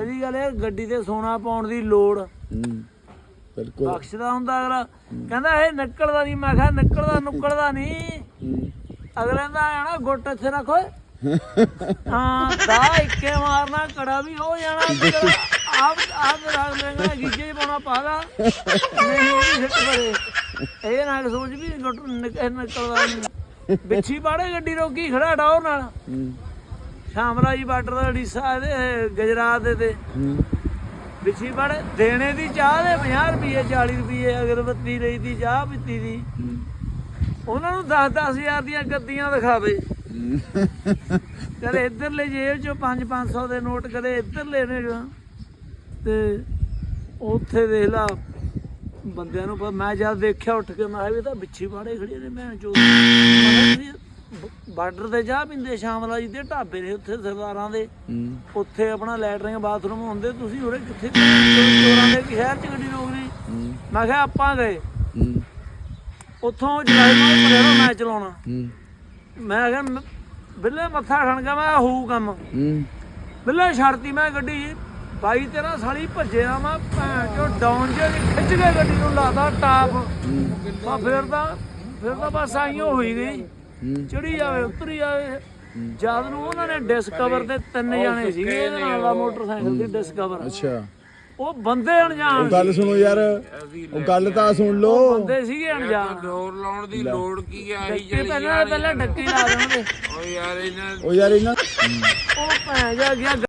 ਪਹਿਲੀ ਗੱਲ ਇਹ ਗੱਡੀ ਤੇ ਸੋਨਾ ਪਾਉਣ ਦੀ ਲੋੜ। ਹੂੰ ਬਿਲਕੁਲ। ਬਖਸ਼ਦਾ ਹੁੰਦਾ ਅਗਲਾ। ਕਹਿੰਦਾ ਇਹ ਨਿਕਲਦਾ ਨਹੀਂ। ਮੈਂ ਕਿਹਾ ਨਿਕਲਦਾ ਨੁਕਲਦਾ ਨਹੀਂ। ਹੂੰ। ਅਗਲੇ ਦਾ ਆਣਾ ਗੁੱਟ ਇੱਥੇ ਰੱਖੋ ਹਾਂ ਦਾ ਇੱਕੇ ਮਾਰਨਾ ਕੜਾ ਵੀ ਹੋ ਜਾਣਾ। ਆਪ ਆਪ ਰੱਖ ਲੈਣਾ ਗੀਜੇ ਪਾਉਣਾ ਪਾਦਾ ਨਹੀਂ ਉਹ ਵੀ ਸਿੱਟ ਪਰੇ ਇਹ ਨਾ ਸੋਚ ਵੀ ਗੁੱਟ ਨਿਕ- ਨਿਕਲਦਾ ਨਹੀਂ। ਬਿੱਛੀ ਬਾੜੇ ਗੱਡੀ ਰੋਕੀ ਖੜਾ ਡਾਉ ਨਾਲ। ਹੂੰ। ਸ਼ਾਮਲਾ ਜੀ ਬਾਰਡਰ ਦਾ ਡੀਸਾ ਇਹਦੇ ਗੁਜਰਾਤ ਦੇ ਤੇ। ਬਿੱਛੀ ਬਾੜੇ ਦੇਣੇ ਦੀ ਚਾਹ ਦੇ 50 ਰੁਪਏ 40 ਰੁਪਏ ਅਗਰਬੱਤੀ ਲਈ ਦੀ ਚਾਹ ਪੀਤੀ ਦੀ। ਉਹਨਾਂ ਨੂੰ 10 ਹਜ਼ਾਰ ਦੀਆਂ ਗੱਦੀਆਂ ਦਿਖਾਵੇ। ਕਦੇ ਇੱਧਰਲੇ ਜੇਬ ਚੋਂ 5-500 ਦੇ ਨੋਟ ਕਦੇ ਇੱਧਰਲੇ ਨੇ ਜੋ ਤੇ ਉੱਥੇ ਦੇਖ ਲਾ ਬੰਦਿਆਂ ਨੂੰ ਮੈਂ ਜਦ ਦੇਖਿਆ ਉੱਠ ਕੇ ਮੈਂ ਵੀ ਤਾਂ ਬਿੱਛੀ ਬਾੜੇ ਖੜੇ ਨੇ ਮੈਂ ਚੋ ਬਾਰਡਰ ਤੇ ਜਾ ਪਿੰਦੇ ਸ਼ਾਮਲਾ ਜੀ ਦੇ ਢਾਬੇ ਨੇ ਉੱਥੇ ਸਰਦਾਰਾਂ ਦੇ। ਉੱਥੇ ਆਪਣਾ ਲੈਟਰਿੰਗ ਬਾਥਰੂਮ ਹੁੰਦੇ ਤੁਸੀਂ ਉਰੇ ਕਿੱਥੇ ਚੋਰਾਂ ਦੇ ਕਿ ਸ਼ਹਿਰ ਚ ਗੱਡੀ ਰੋਕਦੀ ਹੂੰ। ਮੈਂ ਕਿਹਾ ਆਪਾਂ ਗਏ। ਉੱਥੋਂ ਜਲਾਈ ਮਾਰ ਮੈਂ ਚਲਾਉਣਾ। ਮੈਂ ਕਿਹਾ ਬਿੱਲੇ ਮੱਥਾ ਠਣਕਾ ਮੈਂ ਹੋਊ ਕੰਮ। ਬਿੱਲੇ ਛੱਡਤੀ ਮੈਂ ਗੱਡੀ ਬਾਈ ਤੇਰਾ ਸਾਲੀ ਭੱਜਿਆ ਮੈਂ ਭੈਣ ਚੋ ਡਾਊਨ ਜੇ ਖਿੱਚ ਕੇ ਗੱਡੀ ਨੂੰ ਲਾਦਾ ਟਾਪ ਮੈਂ ਫਿਰ ਤਾਂ ਫਿਰ ਤਾਂ ਬਸ ਆਈਓ ਹੋਈ ਗਈ। ਚੜੀ ਜਾਵੇ ਉਤਰੀ ਜਾਵੇ ਜਦ ਨੂੰ ਉਹਨਾਂ ਨੇ ਡਿਸਕਵਰ ਦੇ ਤਿੰਨ ਜਾਣੇ ਸੀਗੇ ਇਹਦੇ ਨਾਲ ਦਾ ਮੋਟਰਸਾਈਕਲ ਦੀ ਡਿਸਕਵਰ ਅੱਛਾ। ਉਹ ਬੰਦੇ ਅਣਜਾਣ ਉਹ ਗੱਲ ਸੁਣੋ ਯਾਰ ਉਹ ਗੱਲ ਤਾਂ ਸੁਣ ਲੋ ਬੰਦੇ ਸੀਗੇ ਅਣਜਾਣ। ਡੋਰ ਲਾਉਣ ਦੀ ਲੋੜ ਕੀ ਆ ਆਹੀ ਡੱਕੇ ਪਹਿਲਾਂ ਪਹਿਲਾਂ ਡੱਕੇ ਲਾ ਦੇਣਗੇ। ਓ ਯਾਰ ਇਹਨਾਂ ਉਹ ਯਾਰ ਇਹਨਾਂ ਉਹ ਭੈਣ ਜਾ ਗਿਆ।